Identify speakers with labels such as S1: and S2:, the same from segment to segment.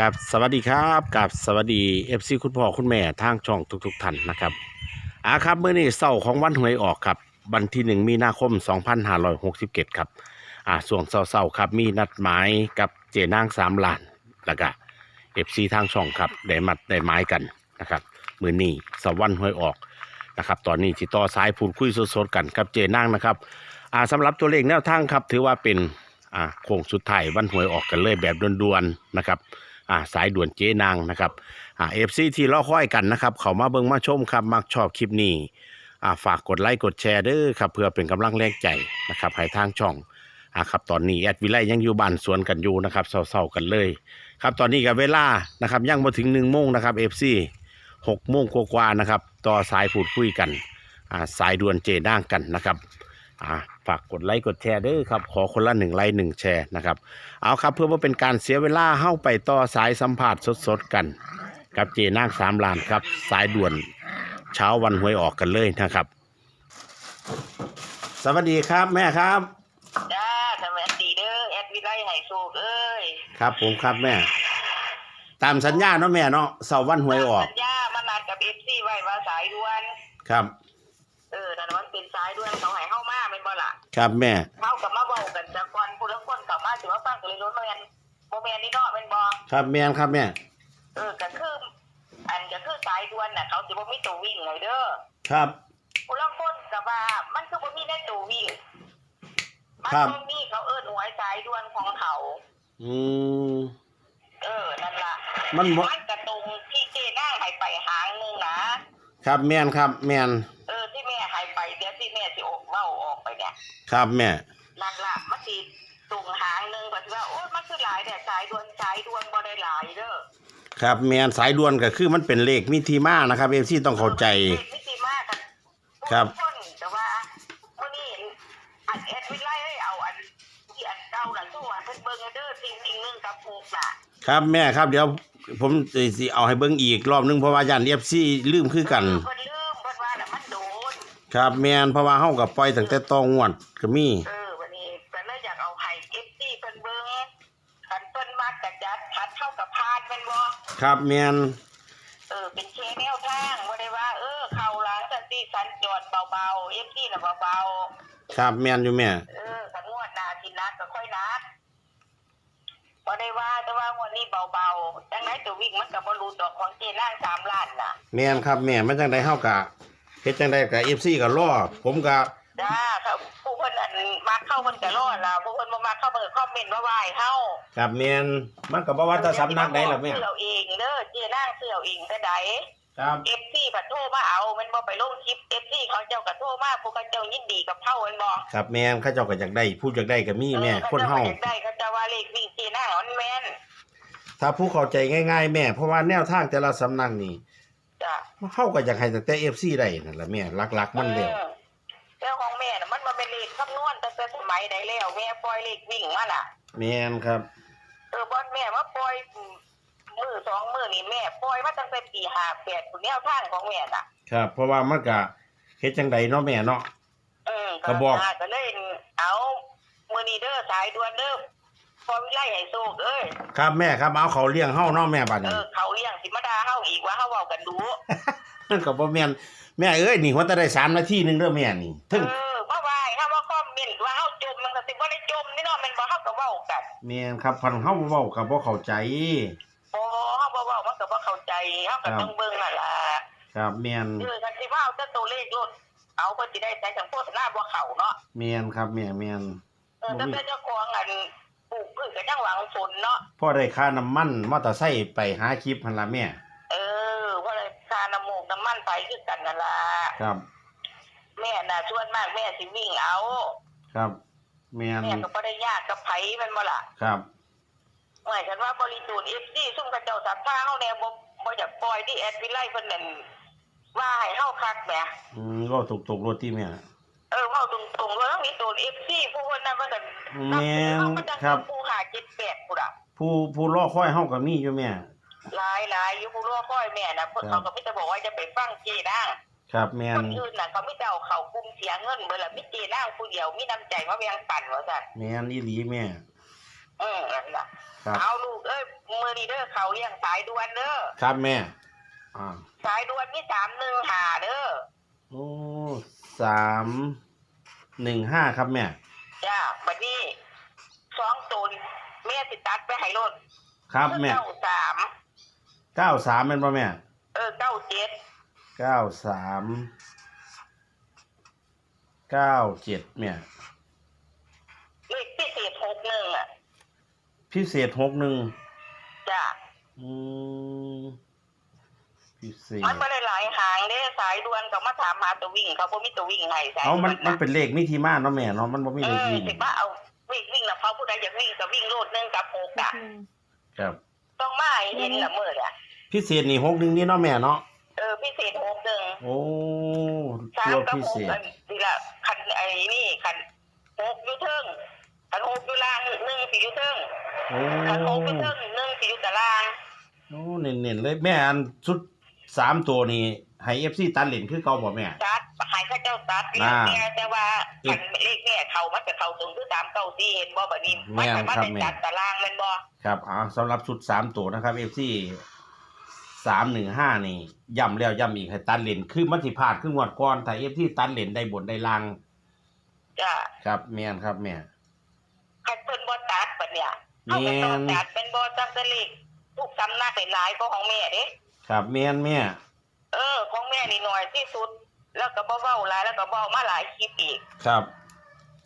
S1: กับสวัสดีครับกับสวัสดีเอฟซีคุณพ่อคุณแม่ทางช่องทุกๆท่านนะครับอ่าครับเมื่อนี้เสาร์ของวันหวยออกครับวันที่หนึ่งมีนาคม 2567 ครับอ่าส่วงเสาร์ๆครับมีนัดหมายกับเจนางสามล้านแล้วก็เอฟซีทางช่องครับได้มัดได้หมายกันนะครับมือนี้สาร์วันหวยออกนะครับตอนนี้จิต่อสายพูดคุยสดๆกันกับเจนางนะครับอ่าสำหรับตัวเลขแนวทางครับถือว่าเป็นอ่าโค้งสุดท้ายวันหวยออกกันเลยแบบด่วนๆนะครับ อ่าสายด่วนเจ๊นางนะครับอ่าเอฟซีที่รอค่อยกันนะครับ เขามาเบิ่งมาชมครับมักชอบคลิปนี้อ่าฝากกดไลค์กดแชร์เด้อครับเพื่อเป็นกำลังแรงใจนะครับให้ทางช่องอ่าครับตอนนี้แอดวิไลยังอยู่บ้านสวนกันอยู่นะครับเศร้าๆกันเลย ครับตอนนี้กับเวลานะครับยังมาถึงหนึ่งโมงนะครับเอฟซีหกโมงกว่าๆนะครับ ต่อสายพูดคุยกันอ่าสายด่วนเจนางกันนะครับอ่า ฝากกดไลค์กดแชร์เด้อครับ ขอคนละหนึ่งไลค์หนึ่งแชร์นะครับ เอาครับเพื่อว่าเป็นการเสียเวลาเข้าไปต่อสายสัมผัสสดๆกัน กับเจนางสามลานครับ สายด่วนเช้าวันหวยออกกันเลยนะครับ สวัสดีครับแม่ครับ
S2: จ้าสวัสดีเด้อแอดวิไลไห้โศกเอ้ย
S1: ครับผมครับแม่ ตามสัญญาเนาะแม่เนาะเสาร์วันหวยออก
S2: สัญญามานัดกับเอฟซีไว้ว่าสายด่วน
S1: ครับ ครับแม่
S2: เข้ากับมาเว้ากันจากก่อนผู้ทั้งคนกลับมาสิว่าฟังกันเลยล้นแมนบ่แมนนี่เนาะเป็นบ่
S1: ครับแม่ครับแม่
S2: เออก็คือ อันก็คือสายด่วนน่ะเขาสิบ่มีตัววิ่งเลยเด้อ
S1: ครับ
S2: ผู้ทั้งคนก็ว่ามันคือบ่มีในตัววิ่งมัน
S1: ครับ
S2: บ่มีเขาเอิ้นหวยสายด่วนของเขา
S1: อืม
S2: เออนั่นล่ะ
S1: มันบ่
S2: มันกระตรงที่เจนั่งให้ไปหางหนึงนะ
S1: ครับแม่นครับแม่น ครับแม่
S2: นั่นละมันสิตุงหางหนึงก็สิว่าโอ้ยมันคือหลายแต่สายด่วนสายด่วนบ่ได้หลายเด้อ
S1: ครับแม่นสายด่วนก็คือมันเป็นเลขมิทีมานะครับเอฟซีต้องเข้าใจ
S2: ไม่สิมากกัน
S1: ครับ
S2: คนแต่ว่ามื้อนี้อันเอ็ดวิไลให้เอาอันที่อันเก่าน่ะสู้อันเพิ่นเบิ่งเด้อสิ่งสิ่งหนึงกับผูกน่ะ
S1: ครับแม่ครับเดี๋ยวผมสิเอาให้เบิ่งอีกรอบหนึงเพราะว่าย่านเอฟซีลืมคือกัน
S2: เพิ่นลื
S1: ครับแม่นเพราะว่าเฮากับปล่อยตั้งแต่ตองวดก็มี
S2: เออวันนี้ก็เลยอยากเอาให้ FC เพิ่นเบิ่งคันเพิ่นมากกะจัดคัดเข้ากับพานแม่นบ่
S1: ครับแม่น
S2: เออเป็นเคแนวทางบ่ได้ว่า เออ เข้าหล้างสันติสันจรเบาๆเอฟซีน่ะเบา
S1: ครับแม่นอยู่แม่
S2: ๆเออขันงวดหน้าสินักก็ค่อยนักบ่ได้ว่าแต่ว่างวดนี้เบาๆจังไดตัววิ่งมันก็บ่รู้ดอกของเจนาง3ล้านน่ะ
S1: แม่นครับแม่มันจังไดเฮากะ เฮ็ดจังไดกับ FC ก็รอผมก็
S2: จ้าครับผู้เพิ่นอันมักเข้าเพิ่นก็รอดล่ะผู้เพิ่นบ่มักเข้าเพิ่นก็คอมเมนต์ว่าไหว้เฮา
S1: ครับแม่นมันก็บ่ว่าแต่สำนักใดล่ะแม่
S2: ซื้อเอาเองเด้อเจนางซื้อเอาเองก็ได้
S1: ครับ
S2: เอฟซีผัดโทรมาเอา มันบ่ไปลงคลิปเอฟซีเขาเจ้าก็โทรมาพวกเขาเจ้ายินดีกับเฮาแม่นบ่
S1: ครับแม่นเขาเจ้าก็อยากได้ผู้อยากได้ก็มีแม่คนเฮา
S2: ออขจ้ก็อยกได้เขาจะว่าเลขวิ่งเจน่ามันแม่น
S1: ถ้าผู้เข้าใจง่าย ๆ แม่ เพราะว่าแนวทางแต่ละสำนักนี่
S2: จ้ะ
S1: เฮาก็อยากให้ตั้งแต่ FC ได้นั่นล่ะแม่หลักๆมันแล้ว
S2: เออแล้วของแม่น่ะมันมาเป็นเลขคำนวณตั้งแต่สมัยใดแล้วแม่ปล่อยเลขวิ่งมาน่ะ
S1: แม่นครับ
S2: เออบอนแม่มาปล่อยมือสองมือนี่แม่ปล่อยมาตั้งแต่ปี58คุณแนวทางของแม่น่ะ
S1: ครับ เพราะว่ามันก็เฮ็ดจังไดเนาะแม่เนาะ
S2: เออ
S1: ก็บอก
S2: ก็เลยเอามื้อนี้เด้อสายด่วนเด้อ พอวิไลให้โชคเอ้ย
S1: ครับแม่ครับเอาเขาเลี้ยงเฮาเนาะแม่บัด
S2: เอ
S1: นี้
S2: อ เขาเลี้ยงสิมาด่าเฮาอีกว่าเฮาเว้ากันดู
S1: มันก็บ่แม่นแม่เอ้ยนี่หัวแต่ได้สามนาทีหนึงเด้อแม่นี่ถึง
S2: เออเมื่อวานถ้าว่าคอมเมนต์ว่าเฮาจมมันก็สิบ่ได้จมนี่เนาะแมันบ่เฮาก็เว้ากัน
S1: แม่นครับพันเฮาเว้าก็บ่เข้าใจ
S2: บ่เฮาบ่เว้ามันก็บ่เข้าใจเฮาก็
S1: ครับ
S2: ต้องเบิ่งนั่นล่ะ
S1: ครับแม่น
S2: เออกันสิว่าเอาแต่ตัวเลขโลดเอาเพิ่นสิได้ใช้จังโฆษณาบ่เข้าเนาะ
S1: แม่นครับแม่แม่น
S2: เออแต่เจ้าของอันป ลูกพืชก็ยังหวังฝนเนาะ
S1: พอได้ค่าน้ำมันมอเตอร์ไซค์ไปหาคลิปหั่นล่ะแม่
S2: เออว่าเลยค่าน้ำมูกน้ำมันไปคือกันนั่นล่ะ
S1: ครับ
S2: แม่น่ะชวนมากแม่สิวิ่งเอา
S1: ครับแม่น
S2: แม่ก็บ่ได้ยากกับไผแม่นบ่ล่ะ
S1: ครับ
S2: หมายกันว่าบริจูนเอฟซีซุ่มกระเจ้าสัตว์ผ้าเฮาแนวบ่บ่อยากปล่อยที่แอดวิไลเพิ่นนั่นว่าให้เฮาคักแหม
S1: อืมก็ถูกๆรถที่แม่
S2: เออเว้าตรงๆว่าต้องมีตัวเอฟซีผู้คนนั้นมันก็
S1: แม่น
S2: เฮาก็จัง
S1: ครับ
S2: ผู้หา78พุ่นอะ
S1: ผู้ผู้รอคอยเฮาก็มีอยู่แม่
S2: หลายหลายอยู่ผู้รอคอยแม่น่ะเพิ่น
S1: ครั
S2: เขา
S1: บ
S2: ก็มีแต่บอกว่าจะไปฟังเจนาง
S1: ครับแม่
S2: คนนอื่นน่ะเขาไม่ได้เอาเข้ากลุ่มเสียเงินเบิดล่ะมีเจนางผู้เดียวมีน้ำใจมาแบ่งปันว่าซั่น
S1: แม่นอีหลีแม่
S2: เออืมนั่นล่ะ
S1: ครับ
S2: เอาลูกเอ้ยมือนี้เด้อเขาเลี้ยงสายด่วนเด้อ
S1: ครับแม่อ่า
S2: สายด่วนมีสามหนึ่งหาเด้อ
S1: โอ้ สามหนึ่งห้าครับแม่
S2: จ้าบัดนี้สองตัวนี่แม่ติดตัดไปให้รถ
S1: ครับแม่
S2: เก้าสาม
S1: เก้าสามเป็นป่ะแม่
S2: เออเก้าเจ็ด
S1: เก้าสามเก้าเจ็ดแม่
S2: เลขพิเศษหกหนึ่งอะ
S1: พิเศษหกหนึ่ง
S2: จ้า
S1: อืม พิเศษ
S2: มันไม่ได้หลายหางเด้สายด่วนก็มาถามหาตัววิ่งเขาบ่มีตัววิ่งให้สาย
S1: เอามัน
S2: ด่ว
S1: มันเป็นเลขมิทีมาเนาะแม่เนาะมันบ่มี
S2: เอ
S1: เลข
S2: อ
S1: วิ่ง
S2: สิว่าเอาวิ่งวิ่งแล้วเขาผู้ใดอยากวิ่งก็วิ่งโลดหนึงกับหกอะ
S1: ครับ
S2: ต้องมาให้เห็นละเมื่ออะ
S1: พิเศษนี่หกหนึ่งนี่เนาะแม่เนาะ
S2: เออพิเศษหกหนึ่ง
S1: โอ้
S2: สาม
S1: ตัว
S2: กับ
S1: พิ
S2: ห
S1: เศ
S2: ก
S1: ษ
S2: อันนี่ละคันไอ้นี่คันหกอยู่เทิงคันหกอยู่ล่างหนึ่งสี่อยู่เทิง
S1: โอ้
S2: คันหกอยู่เทิงหนึ่งสี่อยู่ตาราง
S1: โอ้เน้นๆเลยแม่อันชุด สามตัวนี่ให้เอฟซีตัดเหรียญคือเก่าบ่แม่
S2: ตัดหายข้าเจ้าตัด
S1: อ่า
S2: แม่แต่ว่าคันเลขแม่เขามันจะเข้าตรงคือสามเก้าสี่เห็นบ่บัดนี้
S1: แม่
S2: มัน
S1: น
S2: สามารถ
S1: ครับ
S2: เป็น
S1: แม่
S2: จัดตารางแมันบ่
S1: ครับอ่าสำหรับชุดสามตัวนะครับเอฟซีสามหนึ่งห้านี่ย้ำแล้วย้ำอีกให้ตัดเหรียญคือมันสิพลาดคืองวดก่อนถ้าเอฟซีตัดเหรียญได้บนได้ล่าง
S2: จ้า
S1: ครับแม่นครับแม่
S2: คันเพิ่นบ่ตัดบัดเนี่ยเอาไปต้อง
S1: แม่น
S2: ตัดเป็นบ่จังสลิกทุกสำนักหลายๆก็ของแม่เด้
S1: ครับแม่นแม่
S2: เออ ของแม่นี่หน่อยที่สุด แล้วก็บ่เว้าหลายแล้วก็เว้ามาหลายคลิปอีก
S1: ครับ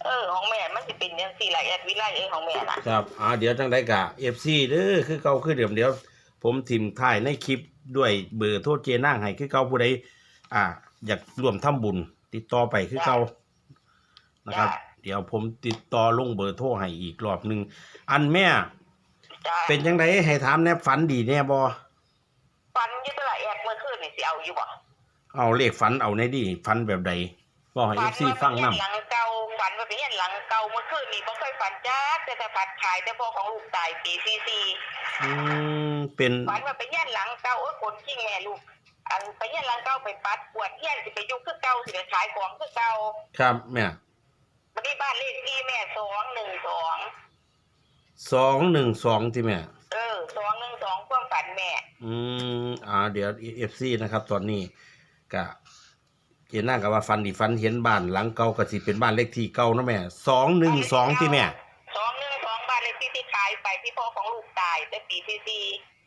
S2: เออ ของแม่มันสิเป็นจังซี่ล่ะแอดวิไลเอ้ยของแม่น่ะ
S1: ครับอ่าเดี๋ยวจังได้กะเอฟซีเด้อคือเก่าคือเดิมเดี๋ยว ผมทิมถ่ายในคลิปด้วยเบอร์โทษเจนั่งให้คือเก่าผู้ใดอ่า อยากร่วมทำบุญ ติดต่อไปคือเก่านะครับเดี๋ยวผมติดต่อลงเบอร์โทรให้อีกรอบหนึ่งอันแม่
S2: จ้า
S1: เป็นยังไงให้ถามแนบฝันดีแน่บ อ
S2: ฟันอยู่ตลาดแอดเมื่อคืนนี่สิเอาอยู่บ่
S1: เอาเลขฝันเอาในดีฝันแบบใดบอกให้เอฟซีฟัง
S2: ฝั
S1: นํ
S2: นว่าไปเฮ็ดหลังเก่าฝันว่าไปเฮ็ดหลังเก่าเมื่อคืนนี่บ่เคยฝันจ้าแต่แต่ฝันขายแต่พอของลูกตายปี44
S1: อืมเป็น
S2: ฝันว่าไปเฮ็ดหลังเก่าโอ้ยคนจริงแม่ลูก อันไปเฮ็ดหลังเก่าไปปัดกวาดเฮียนสิไปอยู่คือเก่าสิไปขายของคือเก่า
S1: ครับแม่
S2: บัดนี้บ้านเลขที่แม่212
S1: สองหนึ่งสองที่แม่
S2: เออ212ความฝัน แม่
S1: อืมอ่า เดี๋ยวเอฟซีนะครับ ตอนนี้กะเจน่ากับว่าฟันดีฟันเห็นบ้านหลังเก่าก็สิเป็นบ้านเลขที่เก่าเนาะแม่สองหนึ่งสองที่แม่
S2: สองหนึ่งสองบ้านเลขที่ที่ขายไปที่พ่อของลูกตายแต่ปีซีซี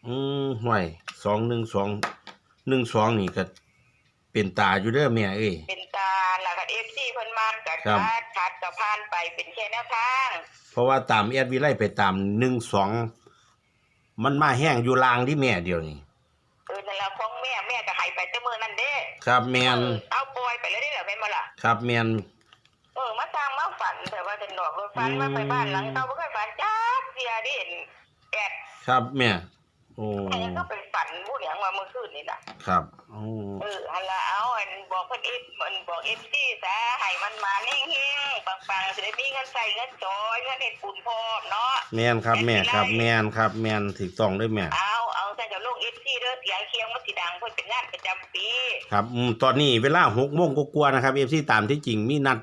S1: อืมห่วยสองหนึ่งสองหนึ่งสองนี่ก็เป็นตาอยู่เด้อแม่เอ้ย
S2: เป็นตาหลักเอฟซีเพิ่นมันกับ
S1: ครับ
S2: ชาดชัดกับพานไปเป็นแค่แนวทาง
S1: เพราะว่าตามแอดวิไลไปตามหนึ่งสอง มันมาแห้งอยู่ลางที่แม่เดียวนี่
S2: เออนั่นแหละของแม่แม่ก็ใหายไปแต่มือนั่นเด้
S1: ครับแมน
S2: เออเอาปล่อยไปแล้วได้เหรอแม่นมาล่ะ
S1: ครับแมน
S2: เออมาสร้างมาฝันแต่ว่าจะดอกรถฝัน
S1: อืม
S2: มาไปบ้านหลังเก่าบ่เคยฝันจ้าเสียดิเห็นแอด
S1: ครับแม่ โอ้
S2: แม่ก็เป็นฝันผู้หยังว่าเมื่อคืนนี่น่ะ
S1: ครับ โอ้
S2: เออฮันละเอาอันบอกเพิ่นเอฟมันบอกเอฟซีซะให้มันมาเฮงๆปังๆสิได้มีเงินใส่เงินจอยเงินเฮ็ดบุญพร้อมเนาะ
S1: แมนครับแม่ครับแมนครับแมนถูกต้องด้วยแม่
S2: เอาเอาแต่เดี๋ยวลงเอฟซีเด้อเสียงเคียงมันสิดังเพิ่นเป็นงานประจำปี
S1: ครับอืมตอนนี้เวลาหกโมงกว่าๆนะครับเอฟซีตามที่จริงมีนัด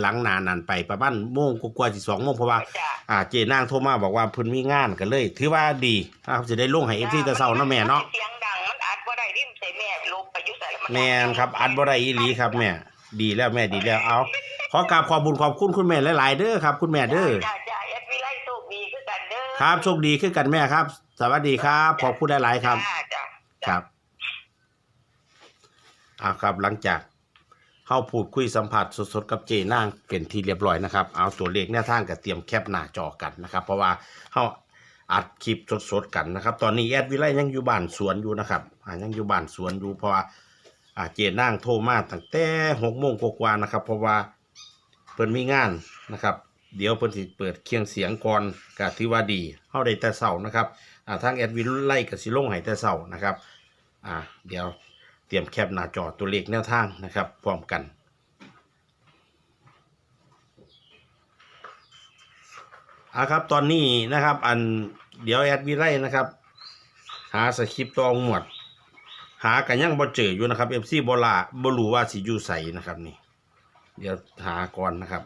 S1: หลังหนานานไปประมาณโมงกว่าๆสิสองโมงเพราะว่า
S2: จ้ะ
S1: อ่าเจนางโทรมาบอกว่าเพิ่นมีงานกันเลย ถือว่าดีนะครับจะได้ลงให้เอฟซีแต่เช้าเนาะแม่เนาะ
S2: เสียง แม่น
S1: ครับ อัดบ่ได้อีหลีครับแม่ ดีแล้วแม่ดีแล้วเอาขอกราบขอบบุญขอบคุณคุณแม่หลายๆเด้อครับ คุณแม่เด้อ
S2: จ้ะจ้ะเอฟวีไลโชคดีคือกันเด้อ
S1: ครับโชคดีขึ้นกันแม่ครับ สวัสดีครับ ขอบคุณหลายๆครับ
S2: จ้ะจ้ะ
S1: ครับเอาครับหลังจากเข้าพูดคุยสัมผัสสดๆกับเจนางเป็นที่เรียบร้อยนะครับ เอาตัวเลขแนวทางกับเตรียมแคปหน้าจอกันนะครับ เพราะว่าเขาอัดคลิปสดๆกันนะครับ ตอนนี้แอดวิไลยังอยู่บ้านสวนอยู่นะครับอ่ายังอยู่บ้านสวนอยู่เพราะว่า อ่าเจนางโทรมาตั้งแต่หกโมงกว่าๆนะครับ เพราะว่าเพิ่นมีงานนะครับ เดี๋ยวเพิ่นสิเปิดเคียงเสียงก่อนก็ถือว่าดีเฮาได้แต่เช้านะครับอ่าทางแอดวิไล่ก็สิลงให้แต่เช้านะครับอ่าเดี๋ยวเตรียมแคปหน้าจอตัวเลขแนวทางนะครับพร้อมกันอ่าครับตอนนี้นะครับอันเดี๋ยวแอดวิไลนะครับ หาสคริปต์ตองหมวด หากันยังบ่เจออยู่นะครับเอฟซีบลาบ่รู้ว่าสิอยู่ใสนะครับนี่ เดี๋ยวหาก่อนนะครับ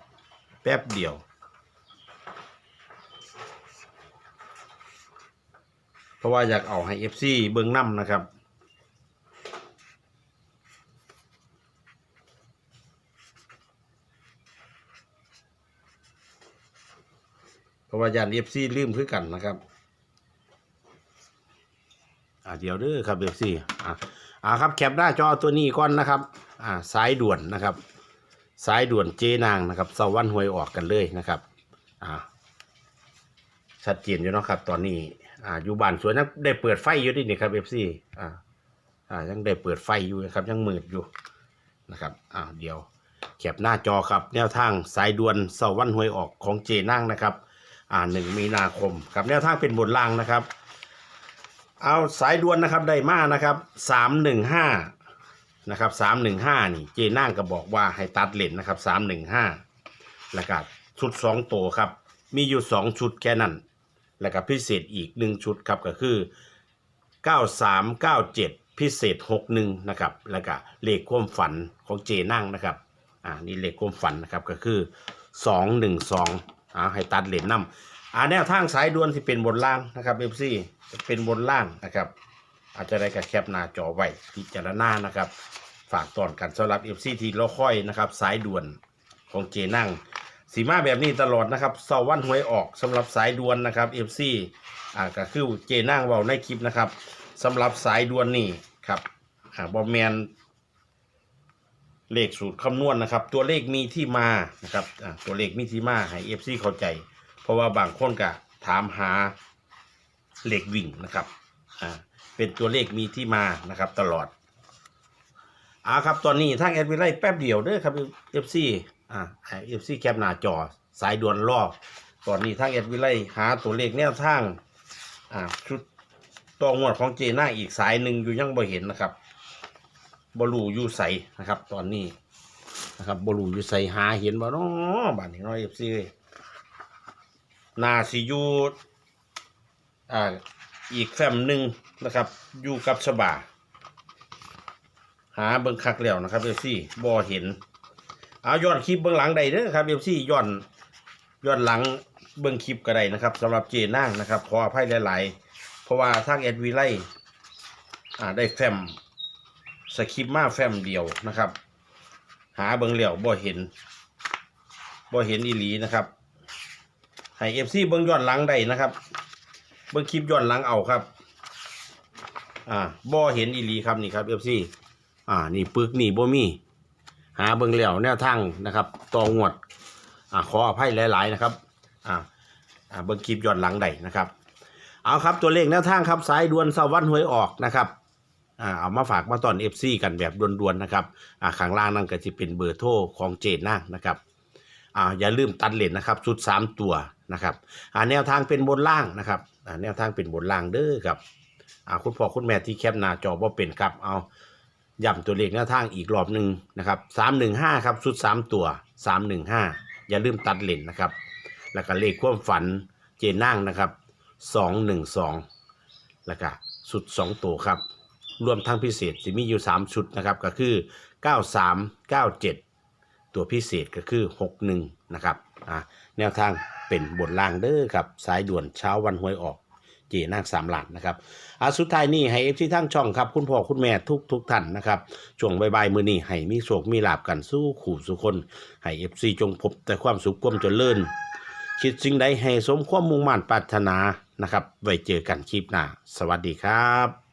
S1: แป๊บเดียว เพราะว่าอยากเอาให้ FC เบิ่งนํนะครับเพราะว่าย่าน FC ลืมคือกันนะครับ เดี๋ยวเด้อครับ FC อ่าอ่าครับแคปหน้าจอตัวนี้ก่อนนะครับอ่าสายด่วนนะครับ สายด่วนเจนางนะครับเสาวันหวยออกกันเลยนะครับอ่าชัดเจนอยู่เนาะครับ ตอนนี้อ่าอยู่บ้านสวนยังได้เปิดไฟอยู่ดินี่ครับ FC อ่าอ่ายังได้เปิดไฟอยู่นะครับ ยังมืดอยู่นะครับอ่าเดี๋ยวแคปหน้าจอครับ แนวทางสายด่วนเสาวันหวยออกของเจนางนะครับ อ่าหนึ่งมีนาคมครับแนวทางเป็นบนล่างนะครับ เอาสายด่วนนะครับได้มานะครับสามหนึ่งห้านะครับสามหนึ่งห้านี่เจนั่งก็บอกว่าให้ตัดเลนนะครับสามหนึ่งห้าแล้วก็ชุดสองตัวครับ มีอยู่สองชุดแค่นั้น แล้วก็พิเศษอีกหนึ่งชุดครับก็คือเก้าสามเก้าเจ็ดพิเศษหกหนึ่งนะครับ แล้วก็เลขความฝันของเจนั่งนะครับอ่านี่เลขความฝันนะครับก็คือสองหนึ่งสองอ่าให้ตัดเลนนำ อ่าแนวทางสายด่วนที่เป็นบนล่างนะครับเอฟซีเป็นบนล่างนะครับ อาจจะได้กับแคปหน้าจอไว้พิจารณานะครับ ฝากตอนกันสำหรับเอฟซีที่เราค่อยนะครับสายด่วนของเจนั่งสีมาแบบนี้ตลอดนะครับเสาร์วันหวยออกสำหรับสายด่วนนะครับเอฟซีอ่าก็คือเจนั่งเบาในคลิปนะครับสำหรับสายด่วนนี่ครับอ่าบอมแมนเลขสูตรคำนวณนะครับ ตัวเลขมีที่มานะครับอ่าตัวเลขมีที่มาให้เอฟซีเข้าใจ ราะว่าบางคนก็ถามหาเลขวิ่งนะครับอ่าเป็นตัวเลขมีที่มานะครับตลอดอ่าครับตอนนี้ทางแอดวิไลแป๊บเดียวเด้อครับเอฟซีอ่าเอฟซีแคปหน้าจอสายด่วนรอบตอนนี้ทางแอดวิไลหาตัวเลขแนวทางอ่าชุดตัวงวดของเจน่าอีกสายหนึ่งอยู่ยังบ่เห็นนะครับบลูอยู่ใสนะครับ ตอนนี้นะครับบลูอยู่ใสหาเห็นบ่เนาะบ้านนี้เนาะเอฟซี นาซิยูอ่าอีกแฟมหนึ่งนะครับ อยู่กับฉบา หาเบิ้งคักแล้วนะครับเอฟซี่บ่เห็น เอาย้อนคลิปเบิ้งหลังใดเด้อครับเอฟซี่ย้อนย้อนหลังเบิ้งคลิปก็ได้นะครับสำหรับเจนั่งนะครับ ขออภัยหลาย ๆ เพราะว่าทางเอ็ดวีไลอ่าได้แฟมสคริปมาแฟมเดียวนะครับ หาเบิ้งเหลียวบ่เห็นบ่เห็นอีหลีนะครับ ให้เอฟซีเบิ้งย้อนหลังได้นะครับ เบิ้งคลิปย้อนหลังเอาครับ อ่าบ่เห็นอีหลีครับนี่ครับเอฟซีอ่า นี่ปึกนี่บ่มี หาเบิ้งแล้วแนวทางนะครับตองวด อ่าขออภัยหลาย ๆ นะครับ อ่าอ่าเบิ้งคลิปย้อนหลังได้นะครับ เอาครับตัวเลขแนวทางครับสายด่วนสวันหวยออกนะครับอ่าเอามาฝากมาตอนเอฟซีกันแบบด่วนๆนะครับอ่าข้างล่างนั่นก็จะเป็นเบอร์โทรของเจนนั่งนะครับอ่าอย่าลืมตัดเลนนะครับชุดสามตัว นะครับแนวทางเป็นบนล่างนะครับแนวทางเป็นบนล่างเด้อครับคุณพ่อคุณแม่ที่แคปหน้าจอบ่าเป็นครับเอาย้ำตัวเลขแนวทางอีกรอบหนึ่งนะครับสามหนึ่งห้าครับชุดสามตัวสามหนึ่งห้าอย่าลืมตัดเลนนะครับ แล้วก็เลขความฝันเจนั่งนะครับสองหนึ่งสองแล้วก็ชุดสองตัวครับ รวมทั้งพิเศษจะมีอยู่สามชุดนะครับ ก็คือเก้าสามเก้าเจ็ดตัวพิเศษก็คือ61นะครับอ่าแนวทาง เป็นบนล่างเด้อครับสายด่วนเช้าวันหวยออกเจนางสามหลานนะครับอ่าสุดท้ายนี่ให้เอฟซีทั้งช่องครับ คุณพ่อคุณแม่ทุกทุกท่านนะครับช่วงบายๆมือนี้ให้มีโชคมีลาบกันสู้ขู่สุคนให้เอฟซีจงพบแต่ความสุขความเจริญคิดสิ่งใดให้สมความมุ่งมั่นปรารถนานะครับ ไว้เจอกันคลิปหน้า สวัสดีครับ